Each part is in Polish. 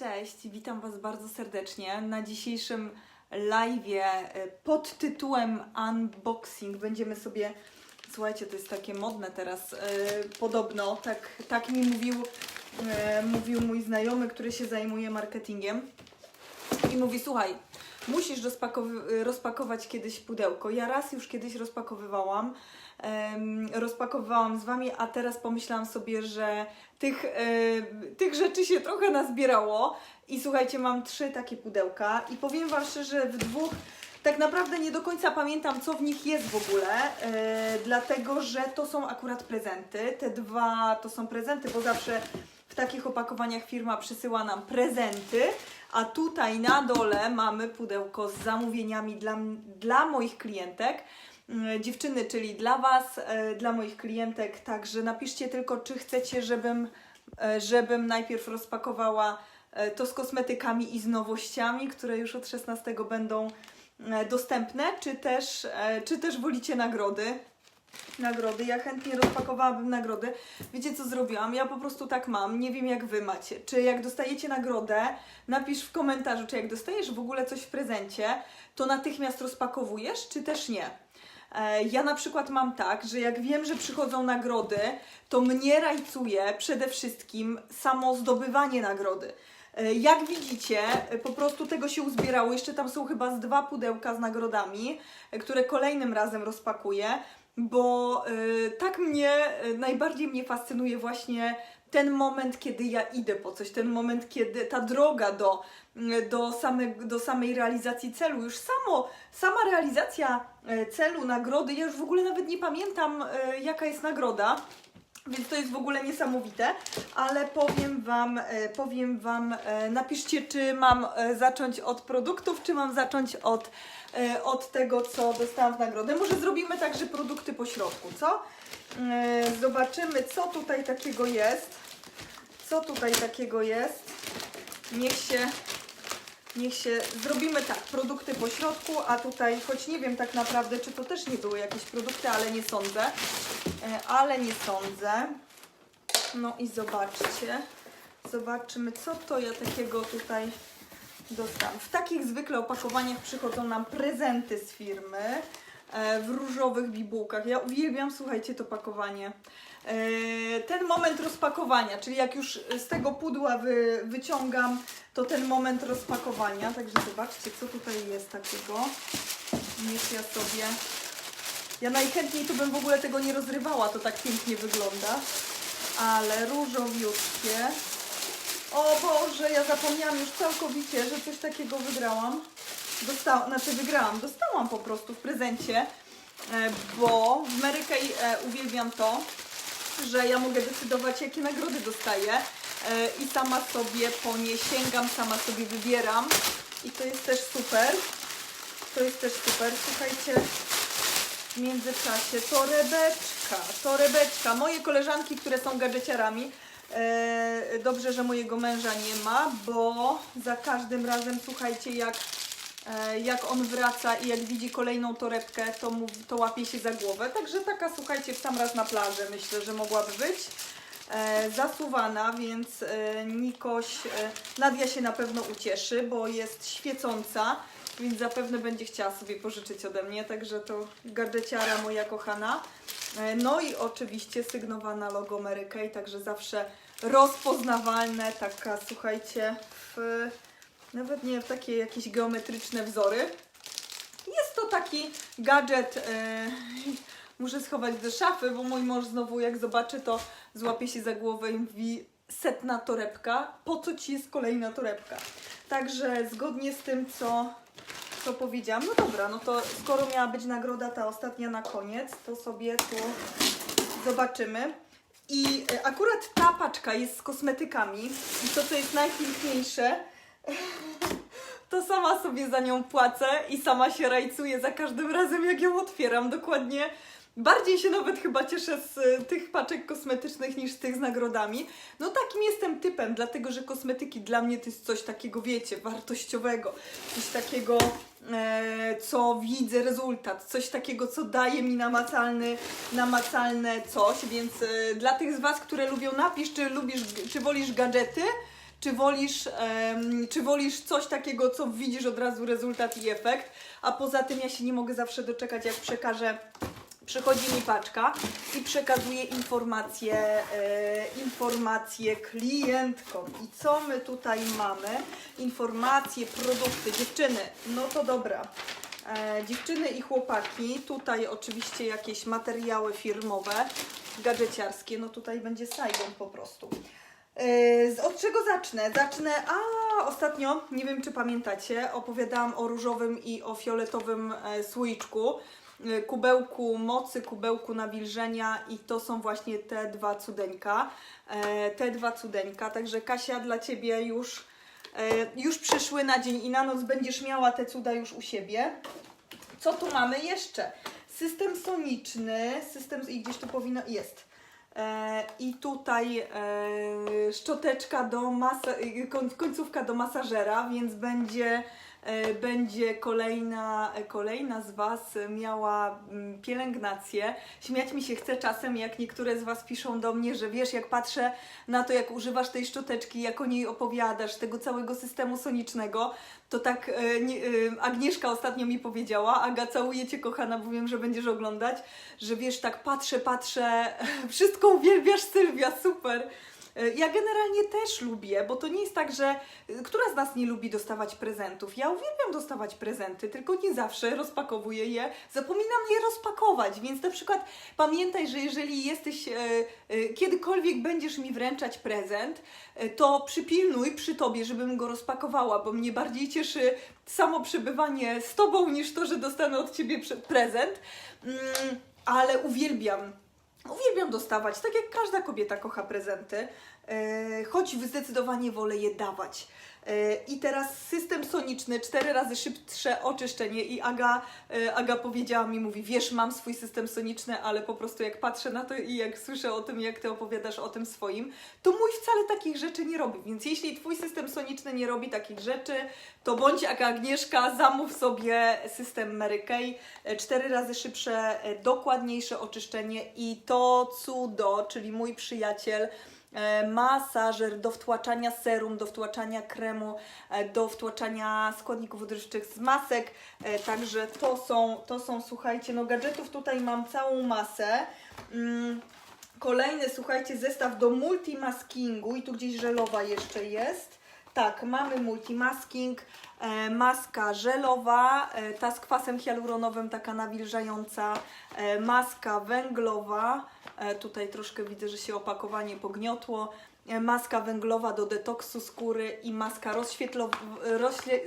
Cześć, witam Was bardzo serdecznie na dzisiejszym live'ie e, pod tytułem Unboxing. Będziemy sobie, słuchajcie, to jest takie modne teraz, e, podobno, tak, tak mi mówił, e, mówił mój znajomy, który się zajmuje marketingiem i mówi, słuchaj, musisz rozpakować kiedyś pudełko. Ja raz już kiedyś rozpakowywałam, rozpakowywałam z Wami, a teraz pomyślałam sobie, że tych, tych rzeczy się trochę nazbierało i słuchajcie, mam trzy takie pudełka i powiem Wam szczerze, w dwóch tak naprawdę nie do końca pamiętam, co w nich jest w ogóle, e, dlatego że to są akurat prezenty. Te dwa to są prezenty, bo zawsze w takich opakowaniach firma przysyła nam prezenty, a tutaj na dole mamy pudełko z zamówieniami dla, dla moich klientek. Mm, Dziewczyny, czyli dla Was, e, dla moich klientek, także napiszcie tylko, czy chcecie, żebym, e, żebym najpierw rozpakowała e, to z kosmetykami i z nowościami, które już od 16 będą dostępne, czy też, czy też wolicie nagrody. Nagrody, ja chętnie rozpakowałabym nagrody. Wiecie co zrobiłam? Ja po prostu tak mam, nie wiem jak wy macie. Czy jak dostajecie nagrodę, napisz w komentarzu, czy jak dostajesz w ogóle coś w prezencie, to natychmiast rozpakowujesz, czy też nie. E, Ja na przykład mam tak, że jak wiem, że przychodzą nagrody, to mnie rajcuje przede wszystkim samo zdobywanie nagrody. E, Jak widzicie, e, po prostu tego się uzbierało. Jeszcze tam są chyba z dwa pudełka z nagrodami, które kolejnym razem rozpakuję, bo e, tak mnie, e, najbardziej mnie fascynuje właśnie ten moment, kiedy ja idę po coś, ten moment, kiedy ta droga do, do, same, do samej realizacji celu, już samo, sama realizacja e, celu, nagrody, ja już w ogóle nawet nie pamiętam, e, jaka jest nagroda. Więc to jest w ogóle niesamowite, ale powiem Wam, e, powiem Wam, e, napiszcie, czy mam e, zacząć od produktów, czy mam zacząć od, od tego, co dostałam w nagrodę. Może zrobimy także produkty po środku, co? Zobaczymy, co tutaj takiego jest. Co tutaj takiego jest? Niech się, niech się, zrobimy tak, produkty po środku, a tutaj, choć nie wiem tak naprawdę, czy to też nie były jakieś produkty, ale nie sądzę. E, ale nie sądzę. No i zobaczcie. Zobaczymy, co to ja takiego tutaj dostałam. W takich zwykle opakowaniach przychodzą nam prezenty z firmy w różowych bibułkach. Ja uwielbiam, słuchajcie, to pakowanie. E, Ten moment rozpakowania, czyli jak już z tego pudła wy, wyciągam, to ten moment rozpakowania. Także zobaczcie, co tutaj jest takiego. Niech ja sobie ja najchętniej to bym w ogóle tego nie rozrywała, to tak pięknie wygląda. Ale różowiutkie. O Boże, ja zapomniałam już całkowicie, że coś takiego wygrałam. Dostałam, znaczy wygrałam, dostałam po prostu w prezencie, e, bo w Mary Kay e, uwielbiam to, że ja mogę decydować, jakie nagrody dostaję e, i sama sobie po nie sięgam, sama sobie wybieram i to jest też super. To jest też super. Słuchajcie, w międzyczasie torebeczka, torebeczka. Moje koleżanki, które są gadżeciarami, dobrze, że mojego męża nie ma, bo za każdym razem, słuchajcie, jak, jak on wraca i jak widzi kolejną torebkę, to, mu, to łapie się za głowę. Także taka, słuchajcie, w sam raz na plażę myślę, że mogłaby być. E, zasuwana, więc e, Nikoś, e, Nadia się na pewno ucieszy, bo jest świecąca, więc zapewne będzie chciała sobie pożyczyć ode mnie, także to gadżeciara moja kochana. E, No i oczywiście sygnowana logo Mary Kay, także zawsze rozpoznawalne, taka słuchajcie, w, nawet nie w takie jakieś geometryczne wzory. Jest to taki gadżet, e, muszę schować do szafy, bo mój mąż znowu jak zobaczy to złapie się za głowę i mówi setna torebka, po co Ci jest kolejna torebka? Także zgodnie z tym, co, co powiedziałam, no dobra, no to skoro miała być nagroda ta ostatnia na koniec, to sobie tu zobaczymy. I e, akurat ta paczka jest z kosmetykami i to, co jest najpiękniejsze, to sama sobie za nią płacę i sama się rajcuję za każdym razem, jak ją otwieram. Dokładnie. Bardziej się nawet chyba cieszę z y, tych paczek kosmetycznych niż z tych z nagrodami. No takim jestem typem, dlatego że kosmetyki dla mnie to jest coś takiego, wiecie, wartościowego. Coś takiego, e, co widzę rezultat. Coś takiego, co daje mi namacalny, namacalne coś. Więc e, dla tych z Was, które lubią, napisz, czy lubisz, czy wolisz gadżety, czy wolisz, em, czy wolisz coś takiego, co widzisz od razu rezultat i efekt, a poza tym ja się nie mogę zawsze doczekać, jak przekażę przychodzi mi paczka i przekazuję informacje, e, informacje klientkom. I co my tutaj mamy? Informacje, produkty. Dziewczyny, no to dobra. E, dziewczyny i chłopaki, tutaj oczywiście jakieś materiały firmowe, gadżeciarskie, no tutaj będzie Saigon po prostu. E, Od czego zacznę? Zacznę, a ostatnio, nie wiem czy pamiętacie, opowiadałam o różowym i o fioletowym e, słoiczku, e, kubełku mocy, kubełku nawilżenia i to są właśnie te dwa cudeńka, e, te dwa cudeńka, także Kasia dla Ciebie już, już przyszły na dzień i na noc będziesz miała te cuda już u siebie. Co tu mamy jeszcze? System soniczny, system i gdzieś tu powinno jest. E, I tutaj e, szczoteczka do masa, koń- końcówka do masażera, więc będzie, będzie kolejna, e, kolejna z Was miała mm, pielęgnację. Śmiać mi się chce czasem, jak niektóre z Was piszą do mnie, że wiesz, jak patrzę na to, jak używasz tej szczoteczki, jak o niej opowiadasz, tego całego systemu sonicznego, to tak e, nie, e, Agnieszka ostatnio mi powiedziała, Aga, całuję Cię kochana, bo wiem, że będziesz oglądać, że wiesz, tak patrzę, patrzę, wszystko uwielbiasz Sylwia, super. E, Ja generalnie też lubię, bo to nie jest tak, że e, która z nas nie lubi dostawać prezentów. Ja uwielbiam dostawać prezenty, tylko nie zawsze rozpakowuję je. Zapominam je rozpakować, więc na przykład pamiętaj, że jeżeli jesteś, e, kiedykolwiek będziesz mi wręczać prezent, to przypilnuj przy tobie, żebym go rozpakowała, bo mnie bardziej cieszy samo przebywanie z tobą niż to, że dostanę od ciebie prezent. Mm, ale uwielbiam Uwielbiam dostawać, tak jak każda kobieta kocha prezenty, e, choć zdecydowanie wolę je dawać. E, I teraz system soniczny, cztery razy szybsze oczyszczenie i Aga, e, Aga powiedziała mi, mówi, wiesz, mam swój system soniczny, ale po prostu jak patrzę na to i jak słyszę o tym, jak Ty opowiadasz o tym swoim, to mój wcale takich rzeczy nie robi. Więc jeśli Twój system soniczny nie robi takich rzeczy, to bądź jak Agnieszka, zamów sobie system Mary Kay, e, cztery razy szybsze, dokładniejsze oczyszczenie i to cudo, czyli mój przyjaciel, masażer do wtłaczania serum, do wtłaczania kremu, e, do wtłaczania składników odżywczych z masek, e, także to są, to są, słuchajcie, no gadżetów tutaj mam całą masę. Mm, Kolejny, słuchajcie, zestaw do multimaskingu i tu gdzieś żelowa jeszcze jest. Tak, mamy multimasking, e, maska żelowa, e, ta z kwasem hialuronowym, taka nawilżająca, e, maska węglowa, e, tutaj troszkę widzę, że się opakowanie pogniotło, e, maska węglowa do detoksu skóry i maska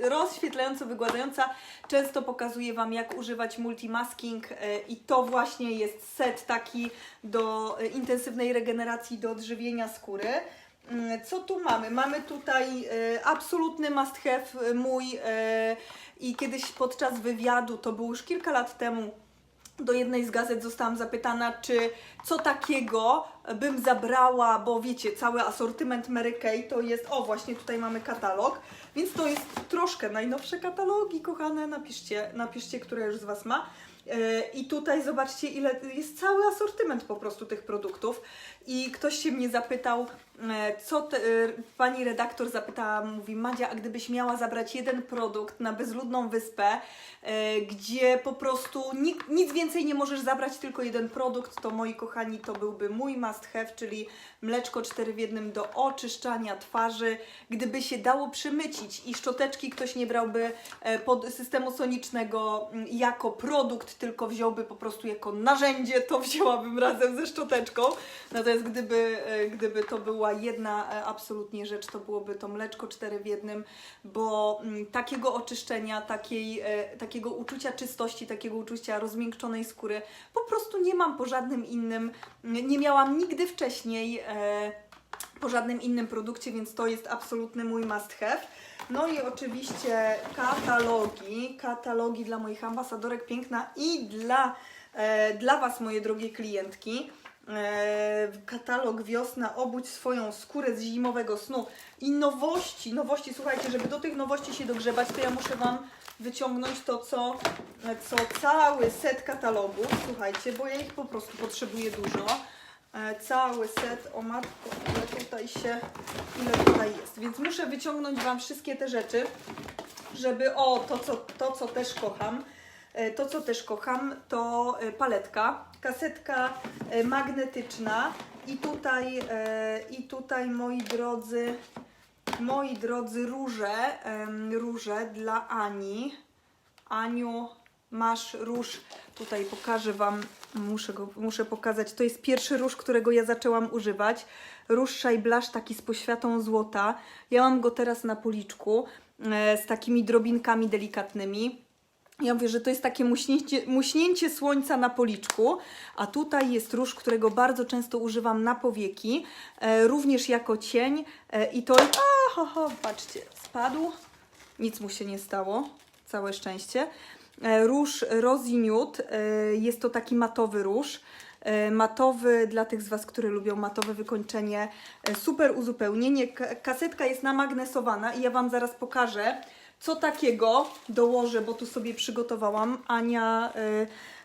rozświetlająco-wygładzająca. Często pokazuję Wam, jak używać multimasking e, i to właśnie jest set taki do e, intensywnej regeneracji, do odżywienia skóry. Mm, Co tu mamy? Mamy tutaj e, absolutny must have e, mój e, i kiedyś podczas wywiadu, to było już kilka lat temu, do jednej z gazet zostałam zapytana, czy co takiego bym zabrała, bo wiecie, cały asortyment Mary Kay to jest, o właśnie tutaj mamy katalog, więc to jest troszkę najnowsze katalogi, kochane, napiszcie, napiszcie, które już z Was ma. E, I tutaj zobaczcie, ile jest cały asortyment po prostu tych produktów. I ktoś się mnie zapytał, e, co te, e, pani redaktor zapytała, mówi Madzia, a gdybyś miała zabrać jeden produkt na bezludną wyspę, gdzie po prostu nic, nic więcej nie możesz zabrać, tylko jeden produkt, to moi kochani, to byłby mój must have, czyli mleczko 4 w jednym do oczyszczania twarzy. Gdyby się dało przymycić i szczoteczki ktoś nie brałby e, pod systemu sonicznego mm, jako produkt, tylko wziąłby po prostu jako narzędzie, to wzięłabym razem ze szczoteczką. Natomiast gdyby, e, gdyby to była jedna e, absolutnie rzecz, to byłoby to mleczko 4 w jednym, bo mm, takiego oczyszczenia, takiej, takiego uczucia czystości, takiego uczucia rozmiękczonej skóry po prostu nie mam po żadnym innym, nie miałam nigdy wcześniej po żadnym innym produkcie, więc to jest absolutny mój must have. No i oczywiście katalogi, katalogi dla moich ambasadorek piękna i dla, e, dla Was, moje drogie klientki. E, katalog wiosna, obudź swoją skórę z zimowego snu i nowości, nowości, słuchajcie, żeby do tych nowości się dogrzebać, to ja muszę Wam wyciągnąć to, co, co cały set katalogów, słuchajcie, bo ja ich po prostu potrzebuję dużo. E, cały set, o matko, ile tutaj się, ile tutaj jest. Więc muszę wyciągnąć Wam wszystkie te rzeczy, żeby, o, to co, to co też kocham, e, to co też kocham, to e, paletka, kasetka magnetyczna i tutaj, i tutaj moi drodzy, moi drodzy róże, róże dla Ani. Aniu, masz róż. Tutaj pokażę Wam, muszę, go, muszę pokazać. To jest pierwszy róż, którego ja zaczęłam używać. Róż Szajblasz, taki z poświatą złota. Ja mam go teraz na policzku e, z takimi drobinkami delikatnymi. Ja mówię, że to jest takie muśnięcie, muśnięcie słońca na policzku, a tutaj jest róż, którego bardzo często używam na powieki, e, również jako cień e, i to jest... A, ho, ho, patrzcie, spadł, nic mu się nie stało, całe szczęście. E, Róż Nude, e, jest to taki matowy róż, e, matowy dla tych z Was, które lubią matowe wykończenie, super uzupełnienie, Ka- kasetka jest namagnesowana i ja Wam zaraz pokażę, co takiego dołożę, bo tu sobie przygotowałam. Ania,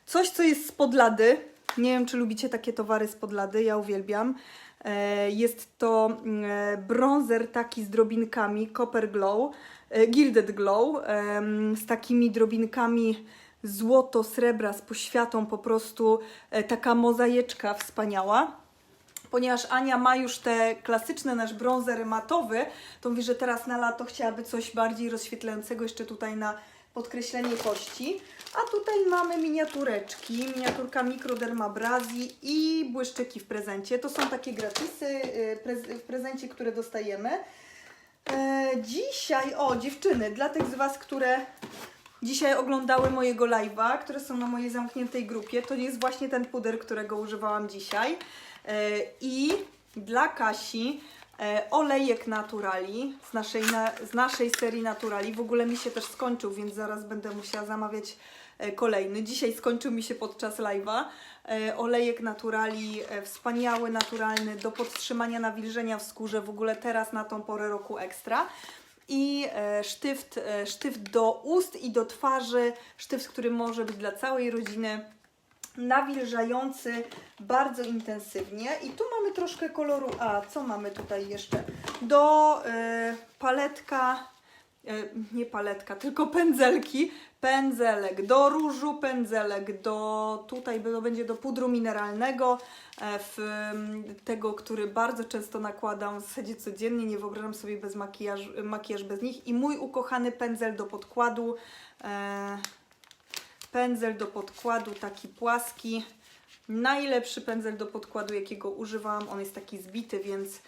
coś co jest spod lady. Nie wiem, czy lubicie takie towary spod lady, ja uwielbiam. Jest to mm, bronzer taki z drobinkami Copper Glow, Gilded Glow, z takimi drobinkami złoto, srebra, z poświatą, po prostu e, taka mozaiczka wspaniała ponieważ Ania ma już te klasyczne nasz bronzer matowy, to mówi, że teraz na lato chciałaby coś bardziej rozświetlającego jeszcze tutaj na podkreślenie kości. A tutaj mamy miniatureczki, miniaturka mikrodermabrazji i błyszczyki w prezencie. To są takie gratisy prez- w prezencie, które dostajemy. E, dzisiaj, o dziewczyny, dla tych z Was, które dzisiaj oglądały mojego live'a, które są na mojej zamkniętej grupie, to jest właśnie ten puder, którego używałam dzisiaj. E, I dla Kasi e, olejek Naturali z naszej, na, z naszej serii Naturali. W ogóle mi się też skończył, więc zaraz będę musiała zamawiać kolejny. Dzisiaj skończył mi się podczas live'a. E, Olejek Naturali, e, wspaniały, naturalny, do podtrzymania nawilżenia w skórze, w ogóle teraz na tą porę roku ekstra. I e, sztyft, e, sztyft do ust i do twarzy, sztyft, który może być dla całej rodziny nawilżający bardzo intensywnie. I tu mamy troszkę koloru. A co mamy tutaj jeszcze? Do e, paletka, e, nie paletka, tylko pędzelki. Pędzelek do różu, pędzelek do tutaj będzie do pudru mineralnego, e, w, tego, który bardzo często nakładam w zasadzie codziennie, nie wyobrażam sobie bez makijaż, makijaż bez nich. I mój ukochany pędzel do podkładu. E, pędzel do podkładu, taki płaski. Najlepszy pędzel do podkładu, jakiego używałam. On jest taki zbity, więc,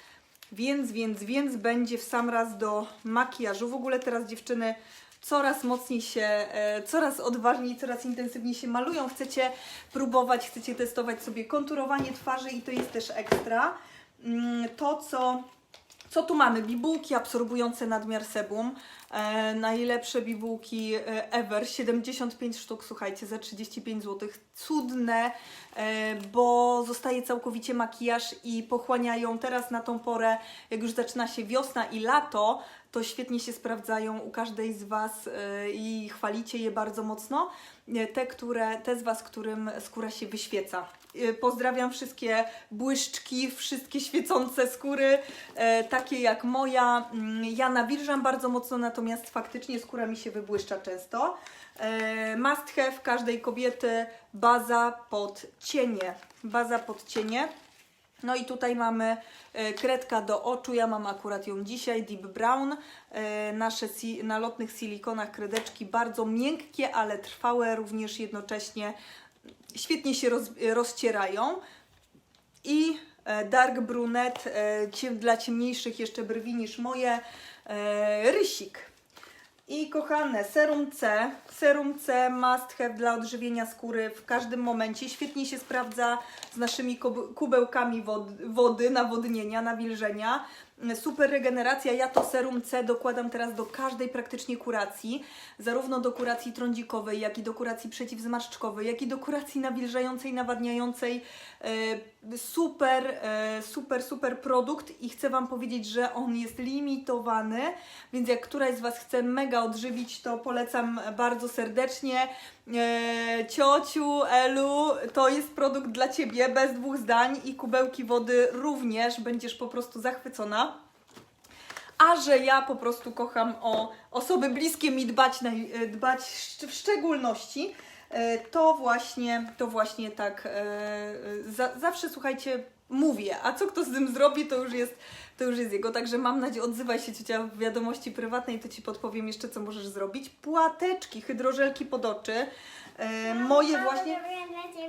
więc, więc, więc będzie w sam raz do makijażu. W ogóle teraz dziewczyny coraz mocniej się, e, coraz odważniej, coraz intensywniej się malują. Chcecie próbować, chcecie testować sobie konturowanie twarzy i to jest też ekstra. Mm, To, co co tu mamy? Bibułki absorbujące nadmiar sebum. E, najlepsze bibułki e, ever. 75 sztuk, słuchajcie, za 35 zł. Cudne, e, bo zostaje całkowicie makijaż i pochłaniają teraz na tą porę, jak już zaczyna się wiosna i lato, to świetnie się sprawdzają u każdej z Was e, i chwalicie je bardzo mocno. E, Te, które, te z Was, którym skóra się wyświeca. E, Pozdrawiam wszystkie błyszczki, wszystkie świecące skóry, e, takie jak moja. Mm, Ja nawilżam bardzo mocno, natomiast faktycznie skóra mi się wybłyszcza często. E, Must have każdej kobiety baza pod cienie. Baza pod cienie. No i tutaj mamy kredka do oczu, ja mam akurat ją dzisiaj, Deep Brown. Nasze na lotnych silikonach kredeczki bardzo miękkie, ale trwałe, również jednocześnie świetnie się roz rozcierają. I e, Dark Brunette e, dla ciemniejszych jeszcze brwi niż moje, e, rysik. I kochane, serum C. Serum C must have dla odżywienia skóry w każdym momencie. Świetnie się sprawdza z naszymi kub- kubełkami wod- wody, nawodnienia, nawilżenia. Super regeneracja. Ja to serum C dokładam teraz do każdej praktycznie kuracji, zarówno do kuracji trądzikowej, jak i do kuracji przeciwzmarszczkowej, jak i do kuracji nawilżającej, nawadniającej. E, Super, e, super, super produkt i chcę Wam powiedzieć, że on jest limitowany, więc jak któraś z Was chce mega odżywić, to polecam bardzo serdecznie. E, Ciociu, Elu, to jest produkt dla Ciebie, bez dwóch zdań i kubełki wody również będziesz po prostu zachwycona. A że ja po prostu kocham o osoby bliskie mi dbać, naj, e, dbać w szczególności, e, to właśnie, to właśnie tak e, za, zawsze słuchajcie, mówię, a co kto z tym zrobi, to już jest, to już jest jego. Także mam nadzieję, odzywaj się ciocia w wiadomości prywatnej, to Ci podpowiem jeszcze, co możesz zrobić. Płateczki, hydrożelki pod oczy. E, moje właśnie...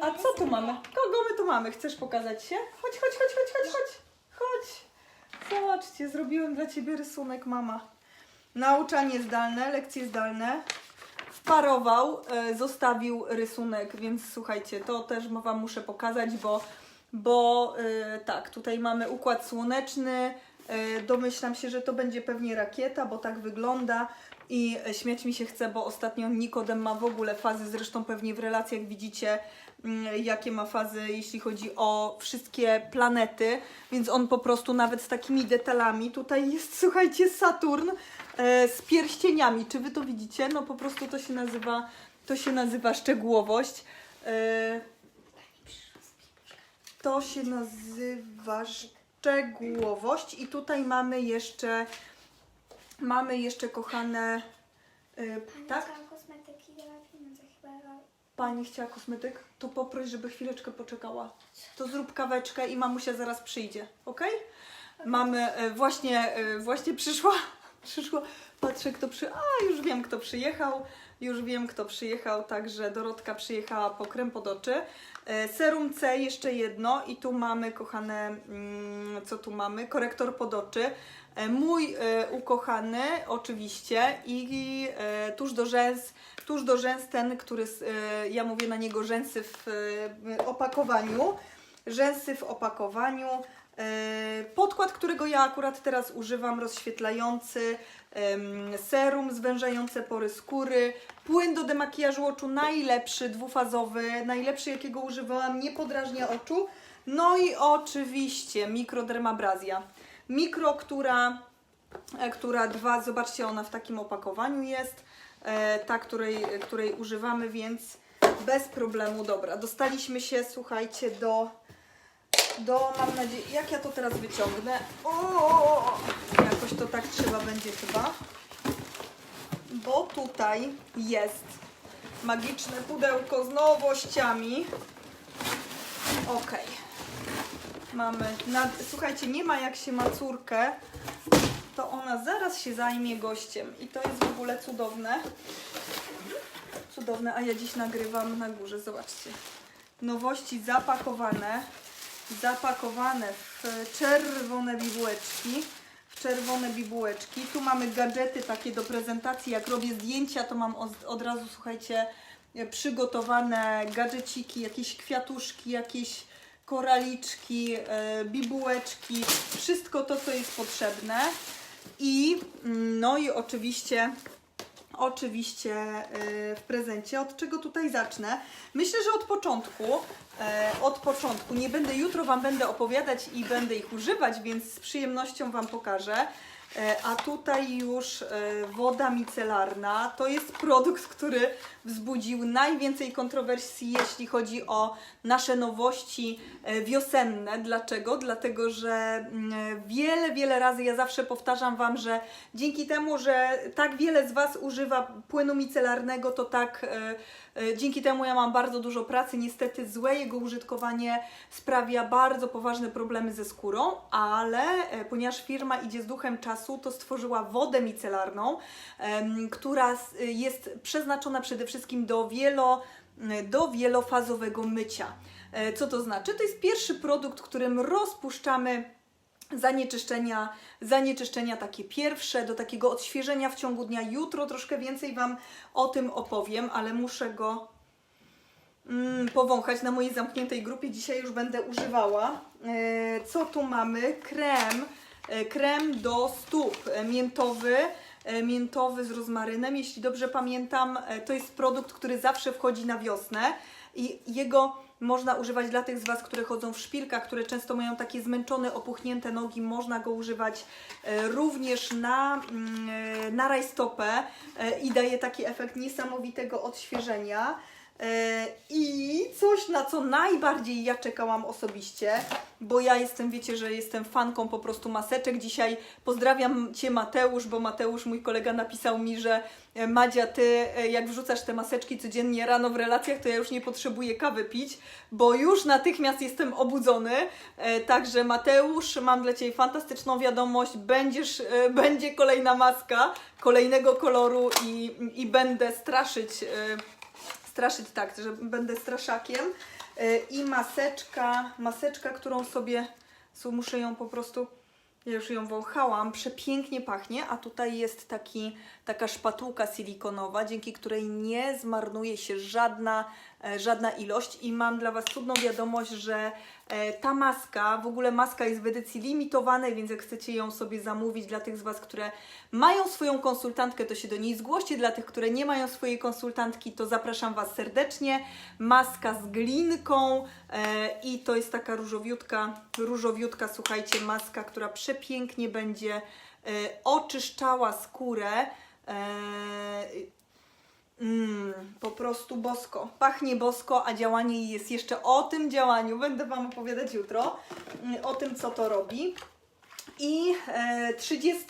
A co tu mamy? Kogo my tu mamy? Chcesz pokazać się? Chodź, chodź, chodź, chodź, chodź, chodź. Chodź. Zobaczcie, zrobiłem dla Ciebie rysunek, mama. Nauczanie zdalne, lekcje zdalne. Wparował, e, zostawił rysunek, więc słuchajcie, to też Wam muszę pokazać, bo, bo e, tak, tutaj mamy układ słoneczny. E, domyślam się, że to będzie pewnie rakieta, bo tak wygląda. I śmiać mi się chce, bo ostatnio Nikodem ma w ogóle fazy, zresztą pewnie w relacjach widzicie, mm, jakie ma fazy, jeśli chodzi o wszystkie planety, więc on po prostu nawet z takimi detalami, tutaj jest, słuchajcie, Saturn e, z pierścieniami, czy wy to widzicie? No po prostu to się nazywa, to się nazywa szczegółowość. To się nazywa szczegółowość i tutaj mamy jeszcze, mamy jeszcze kochane, e, tak? kosmetyki dała pieniądze chyba. Pani chciała kosmetyk, to poproś, żeby chwileczkę poczekała. To zrób kaweczkę i mamusia zaraz przyjdzie, ok? Mamy, e, właśnie, e, właśnie przyszła, przyszła, patrzę kto przy... A, już wiem kto przyjechał, już wiem kto przyjechał, także Dorotka przyjechała po krem pod oczy. E, Serum C jeszcze jedno i tu mamy, kochane, mm, co tu mamy? Korektor pod oczy. E, Mój e, ukochany oczywiście i tuż do rzęs, tuż do rzęs ten, który, ja mówię na niego rzęsy w opakowaniu. Rzęsy w opakowaniu. E, Podkład, którego ja akurat teraz używam, rozświetlający, serum zwężające pory skóry, płyn do demakijażu oczu najlepszy, dwufazowy, najlepszy jakiego używałam, nie podrażnia oczu. No i oczywiście mikrodermabrazja. Mikro, która, e, która dwa, zobaczcie, ona w takim opakowaniu jest, e, ta, której, której używamy, więc bez problemu. Dobra, dostaliśmy się, słuchajcie, do do, mam nadzieję, jak ja to teraz wyciągnę? O, jakoś to tak trzeba będzie chyba. Bo tutaj jest magiczne pudełko z nowościami. Ok. Mamy, słuchajcie, nie ma jak się ma córkę, to ona zaraz się zajmie gościem. I to jest w ogóle cudowne. Cudowne, a ja dziś nagrywam na górze, zobaczcie. Nowości zapakowane zapakowane w czerwone bibułeczki. W czerwone bibułeczki. Tu mamy gadżety takie do prezentacji. Jak robię zdjęcia, to mam od, razu, słuchajcie, przygotowane gadżeciki, jakieś kwiatuszki, jakieś koraliczki, e, bibułeczki. Wszystko to, co jest potrzebne. I mm, no i oczywiście oczywiście e, w prezencie. Od czego tutaj zacznę? Myślę, że od początku. e, Od początku. Nie będę jutro Wam będę opowiadać i będę ich używać, więc z przyjemnością Wam pokażę. E, A tutaj już e, woda micelarna. To jest produkt, który wzbudził najwięcej kontrowersji, jeśli chodzi o nasze nowości e, wiosenne. Dlaczego? Dlatego, że mm, wiele, wiele razy ja zawsze powtarzam Wam, że dzięki temu, że tak wiele z Was używa płynu micelarnego, to tak dzięki temu ja mam bardzo dużo pracy. Niestety złe jego użytkowanie sprawia bardzo poważne problemy ze skórą, ale ponieważ firma idzie z duchem czasu, to stworzyła wodę micelarną, która jest przeznaczona przede wszystkim do wielo do wielofazowego mycia. E, Co to znaczy? To jest pierwszy produkt, którym rozpuszczamy zanieczyszczenia, zanieczyszczenia takie pierwsze, do takiego odświeżenia w ciągu dnia. Jutro troszkę więcej Wam o tym opowiem, ale muszę go mm, powąchać na mojej zamkniętej grupie. Dzisiaj już będę używała. E, co tu mamy? Krem krem do stóp e, miętowy, e, miętowy z rozmarynem, jeśli dobrze pamiętam. E, To jest produkt, który zawsze wchodzi na wiosnę i jego można używać dla tych z Was, które chodzą w szpilkach, które często mają takie zmęczone, opuchnięte nogi. Można go używać e, również na, mm, e, na rajstopę e, i daje taki efekt niesamowitego odświeżenia. E, I coś, na co najbardziej ja czekałam osobiście, bo ja jestem, wiecie, że jestem fanką po prostu maseczek. Dzisiaj pozdrawiam Cię Mateusz, bo Mateusz, mój kolega, napisał mi, że e, Madzia, Ty e, jak wrzucasz te maseczki codziennie rano w relacjach, to ja już nie potrzebuję kawy pić, bo już natychmiast jestem obudzony. Także Mateusz, mam dla Ciebie fantastyczną wiadomość. Będziesz, będzie kolejna maska kolejnego koloru i, i będę straszyć, straszyć tak, że będę straszakiem. E, I maseczka, maseczka, którą sobie, muszę ją po prostu, ja już ją wąchałam, przepięknie pachnie, a tutaj jest taki, taka szpatułka silikonowa, dzięki której nie zmarnuje się żadna, żadna ilość i mam dla Was cudną wiadomość, że e, ta maska, w ogóle maska jest w edycji limitowanej, więc jak chcecie ją sobie zamówić dla tych z Was, które mają swoją konsultantkę, to się do niej zgłoście, dla tych, które nie mają swojej konsultantki, to zapraszam Was serdecznie. Maska z glinką e, i to jest taka różowiutka, różowiutka, słuchajcie, maska, która przepięknie będzie e, oczyszczała skórę. Mm, po prostu bosko. Pachnie bosko, a działanie jest jeszcze o tym działaniu. Będę Wam opowiadać jutro mm, o tym, co to robi. I e, 30,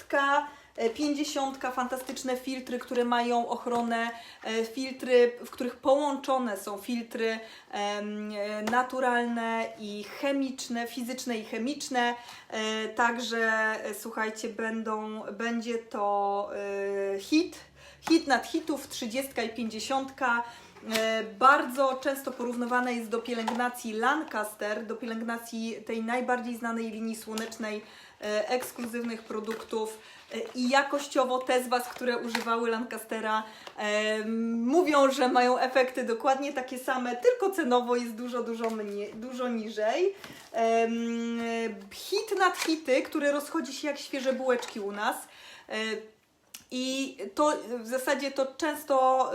e, 50, fantastyczne filtry, które mają ochronę, e, filtry, w których połączone są filtry e, naturalne i chemiczne, fizyczne i chemiczne. Także słuchajcie, będą, będzie to hit hit nad hitów, 30 i 50. E, Bardzo często porównywana jest do pielęgnacji Lancaster, do pielęgnacji tej najbardziej znanej linii słonecznej, e, ekskluzywnych produktów. E, I jakościowo te z Was, które używały Lancastera, mówią, że mają efekty dokładnie takie same, tylko cenowo jest dużo, dużo, mniej, dużo niżej. Hit nad hity, który rozchodzi się jak świeże bułeczki u nas. I to w zasadzie to często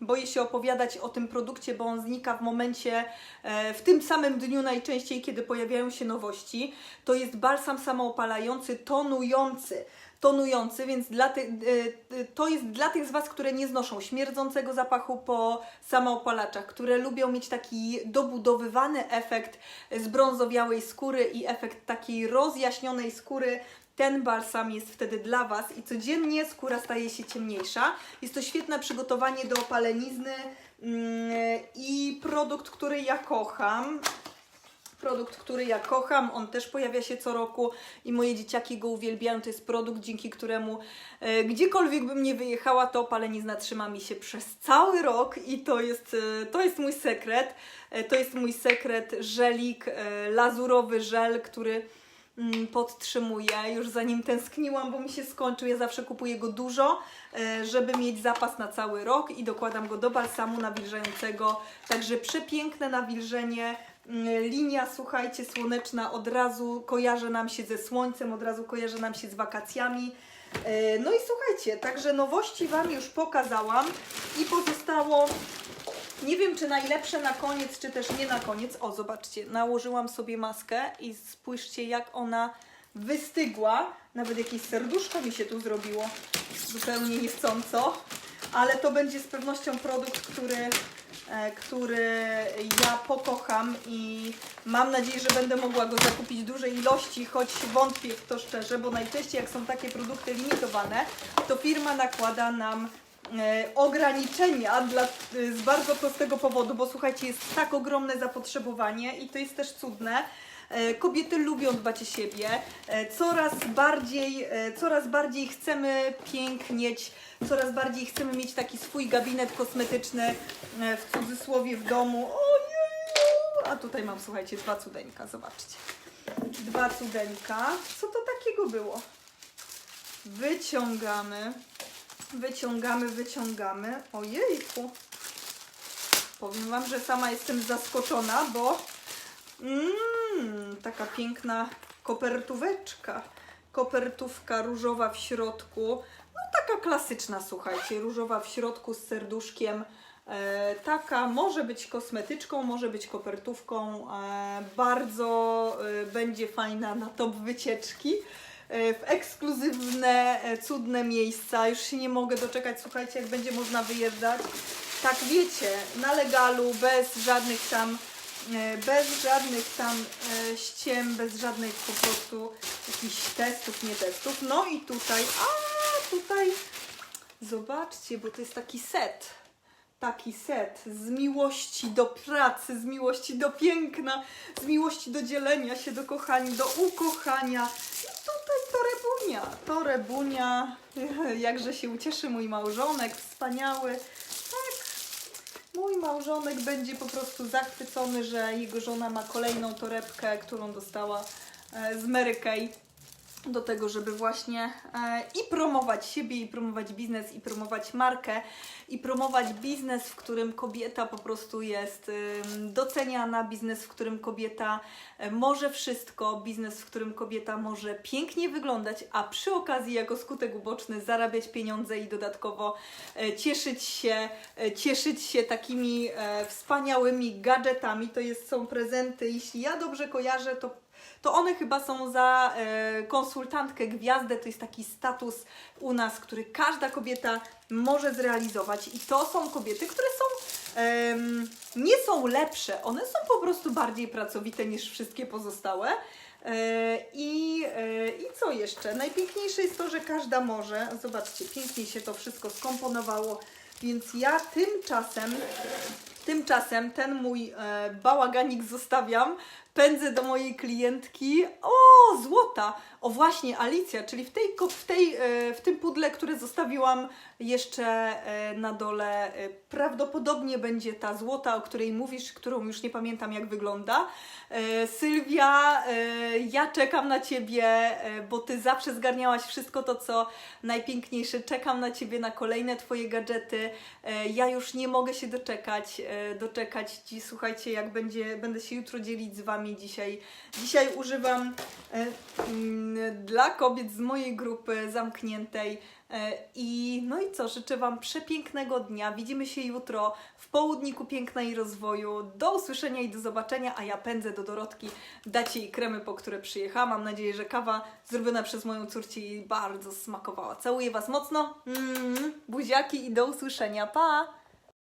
boję się opowiadać o tym produkcie, bo on znika w momencie, e, w tym samym dniu najczęściej, kiedy pojawiają się nowości. To jest balsam samoopalający, tonujący. Tonujący, więc dla ty, e, e, to jest dla tych z Was, które nie znoszą śmierdzącego zapachu po samoopalaczach, które lubią mieć taki dobudowywany efekt zbrązowiałej skóry i efekt takiej rozjaśnionej skóry, ten balsam jest wtedy dla Was i codziennie skóra staje się ciemniejsza. Jest to świetne przygotowanie do opalenizny mm, i produkt, który ja kocham. Produkt, który ja kocham, on też pojawia się co roku i moje dzieciaki go uwielbiają. To jest produkt, dzięki któremu e, gdziekolwiek bym nie wyjechała, to opalenizna trzyma mi się przez cały rok i to jest, e, to jest mój sekret. E, to jest mój sekret, żelik, e, lazurowy żel, który podtrzymuję. Już za nim tęskniłam, bo mi się skończył. Ja zawsze kupuję go dużo, e, żeby mieć zapas na cały rok i dokładam go do balsamu nawilżającego. Także przepiękne nawilżenie. Mm, Linia, słuchajcie, słoneczna od razu kojarzy nam się ze słońcem, od razu kojarzy nam się z wakacjami. E, No i słuchajcie, także nowości Wam już pokazałam i pozostało nie wiem, czy najlepsze na koniec, czy też nie na koniec. O, zobaczcie, nałożyłam sobie maskę i spójrzcie, jak ona wystygła. Nawet jakieś serduszko mi się tu zrobiło, zupełnie niechcąco. Ale to będzie z pewnością produkt, który, e, który ja pokocham i mam nadzieję, że będę mogła go zakupić dużej ilości, choć wątpię w to szczerze, bo najczęściej jak są takie produkty limitowane, to firma nakłada nam ograniczenia dla, e, z bardzo prostego powodu, bo słuchajcie, jest tak ogromne zapotrzebowanie i to jest też cudne. E, Kobiety lubią dbać o siebie, e, coraz bardziej, e, coraz bardziej chcemy pięknieć, coraz bardziej chcemy mieć taki swój gabinet kosmetyczny e, w cudzysłowie w domu. Ojej! A tutaj mam, słuchajcie, dwa cudeńka, zobaczcie. Dwa cudeńka. Co to takiego było? Wyciągamy. Wyciągamy, wyciągamy. Ojejku. Powiem Wam, że sama jestem zaskoczona, bo mm, taka piękna kopertóweczka. kopertówka różowa w środku. No taka klasyczna, słuchajcie, różowa w środku z serduszkiem. E, taka może być kosmetyczką, może być kopertówką. E, bardzo e, będzie fajna na top wycieczki. E, w ekskluzywne, e, cudne miejsca. Już się nie mogę doczekać, słuchajcie, jak będzie można wyjeżdżać. Tak wiecie, na legalu, bez żadnych tam e, bez żadnych tam ściem, bez żadnych po prostu jakichś testów, nie testów. No i tutaj, a tutaj zobaczcie, bo to jest taki set. Taki set z miłości do pracy, z miłości do piękna, z miłości do dzielenia się, do kochani, do ukochania. I tutaj torebunia, torebunia, jakże się ucieszy mój małżonek, wspaniały. Tak, Mój małżonek będzie po prostu zachwycony, że jego żona ma kolejną torebkę, którą dostała e, z Mary Kay do tego, żeby właśnie e, i promować siebie, i promować biznes, i promować markę, i promować biznes, w którym kobieta po prostu jest doceniana, biznes, w którym kobieta e, może wszystko, biznes, w którym kobieta może pięknie wyglądać, a przy okazji jako skutek uboczny zarabiać pieniądze i dodatkowo e, cieszyć się, cieszyć się takimi wspaniałymi gadżetami. To jest, są prezenty, jeśli ja dobrze kojarzę, to to one chyba są za e, konsultantkę gwiazdę. To jest taki status u nas, który każda kobieta może zrealizować. I to są kobiety, które są em, nie są lepsze, one są po prostu bardziej pracowite niż wszystkie pozostałe. E, I, e, I co jeszcze? Najpiękniejsze jest to, że każda może. Zobaczcie, pięknie się to wszystko skomponowało. Więc ja tymczasem Tymczasem ten mój e, bałaganik zostawiam, pędzę do mojej klientki. O, złota! O właśnie, Alicja, czyli w, tej, w, tej, e, w tym pudle, które zostawiłam jeszcze e, na dole, e, prawdopodobnie będzie ta złota, o której mówisz, którą już nie pamiętam jak wygląda. Sylwia, ja czekam na Ciebie, bo Ty zawsze zgarniałaś wszystko to, co najpiękniejsze. Czekam na Ciebie, na kolejne Twoje gadżety. Ja już nie mogę się doczekać, doczekać Ci. Słuchajcie, jak będzie, będę się jutro dzielić z Wami dzisiaj. Dzisiaj używam mm, dla kobiet z mojej grupy zamkniętej. E, I no i co, życzę Wam przepięknego dnia. Widzimy się jutro w południku piękna i rozwoju. Do usłyszenia i do zobaczenia, a ja pędzę do Dorotki dać jej kremy, po które przyjechałam. Mam nadzieję, że kawa zrobiona przez moją córcię jej bardzo smakowała. Całuję Was mocno, mm, buziaki i do usłyszenia. Pa!